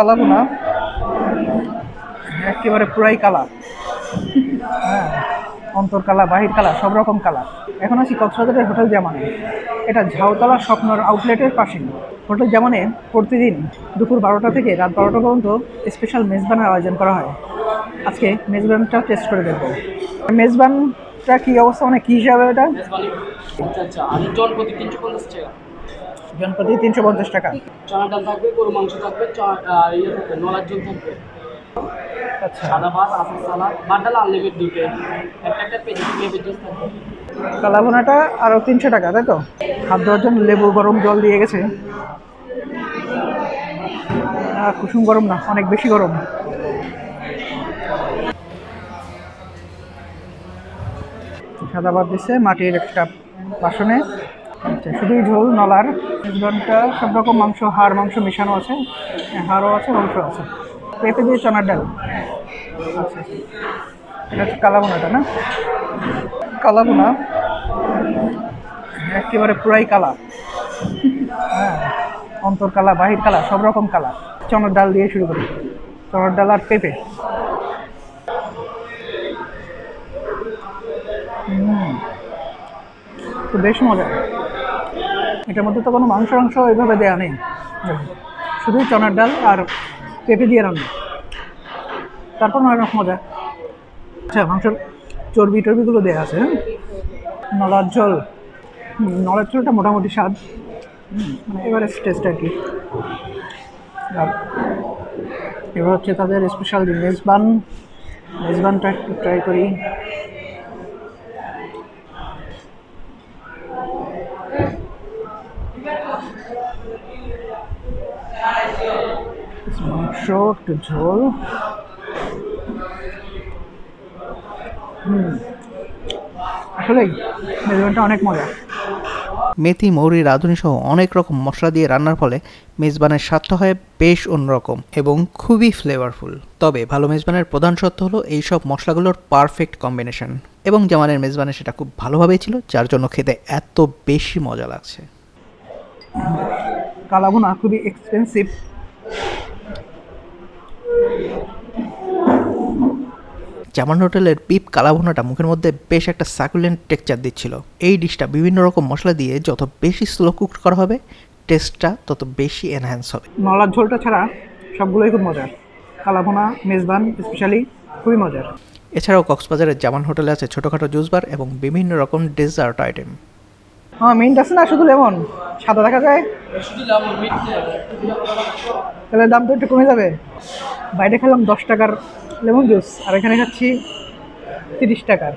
কালা বোনা একেবারে পুরাই কালা হ্যাঁ অন্তর কালা বাহির কালা সব রকম কালা এখন আছি কক্সবাজারের হোটেল জামানে। এটা ঝাউতলা স্বপ্নর আউটলেটের পাশে। হোটেল জামানে প্রতিদিন দুপুর বারোটা থেকে রাত বারোটা পর্যন্ত স্পেশাল মেজবানের আয়োজন করা হয়। আজকে মেজবানটা টেস্ট করে দেখব। মেজবানটা কী অবস্থা? মানে কী হিসাবে এটা? আচ্ছা আচ্ছা। জনপ্রতি তিনশো পঞ্চাশ টাকা। চানা ডাল থাকবে গরু মাংস থাকবে ইয়ে থাকবে নলার ঝোল থাকবে। আচ্ছা। সাদা ভাত আসার সালাদ ভাত ডাল আনলিমিট দুটো। একটা একটা পেঁপে জুস থাকবে। কালাভুনাটা আরও তিনশো টাকা তাই তো? হাত ধোয়ার জন্য লেবু গরম জল দিয়ে গেছে। কুসুম গরম না অনেক বেশি গরম। সাদা ভাত দিচ্ছে মাটির একটা বাসনে। আচ্ছা শুধুই ঝোল নলার মেজবানটা সব রকম মাংস হাড় মাংস মেশানো আছে। হ্যাঁ, হাড়ও আছে মাংস আছে। পেঁপে দিয়ে চনার ডাল। আচ্ছা আচ্ছা। এটা হচ্ছে কালাভুনাটা না? কালাভুনা একেবারে পুরাই কালা। হ্যাঁ অন্তর কালা বাহির কালা সব রকম কালা। চনার ডাল দিয়ে শুরু করি। চনার ডাল আর পেঁপে। তো বেশ মজা। এটার মধ্যে তো কোনো মাংস মাংস এইভাবে দেওয়া নেই। শুধুই চনার ডাল আর পেঁপে দিয়ে রান্না। তারপর অনেক মজা। আচ্ছা মাংসের চর্বি টর্বিগুলো দেওয়া আছে হ্যাঁ? নলার হুম, নলার ঝোলটা মোটামুটি স্বাদ। মানে এবারে টেস্ট আর কি। আর এবার হচ্ছে তাদের স্পেশাল মেজবান মেজবানটা একটু ট্রাই করি। মাংস একটু ঝোল মেথি, মৌরি, রাঁধুনি সহ অনেক রকম মশলা দিয়ে রান্নার ফলে মেজবানের স্বাদটা হয় বেশ অন্যরকম এবং খুবই ফ্লেভারফুল তবে ভালো মেজবানের প্রধান সত্য হলো এই সব মশলাগুলোর পারফেক্ট কম্বিনেশন এবং জামানের মেজবানের সেটা খুব ভালোভাবেই ছিল, যার জন্য খেতে এত বেশি মজা লাগছে। কালাভুনা খুবই এক্সপেন্সিভ জামান হোটেলের পিপ কালাভুনাটা মুখের মধ্যে বেশ একটা সাকুলেন্ট টেক্সচার দিচ্ছিল। এই ডিশটা বিভিন্ন রকম মশলা দিয়ে যত বেশি স্লো কুক করা হবে টেস্টটা তত বেশি এনহ্যান্স হবে। নলার ঝোলটা ছাড়া সবগুলোই খুব মজার। কালাভুনা মেজবান স্পেশালি খুবই মজার। এছাড়াও কক্সবাজারের জামান হোটেলে আছে ছোটোখাটো জুস বার এবং বিভিন্ন রকম ডেজার্ট আইটেম হ্যাঁ মিন্ট আছে না শুধু লেমন সাদা দেখা যায়। তাহলে দাম তো একটু কমে যাবে। বাইরে খেলাম দশ টাকার লেমন জুস, আর এখানে খাচ্ছি তিরিশ টাকার।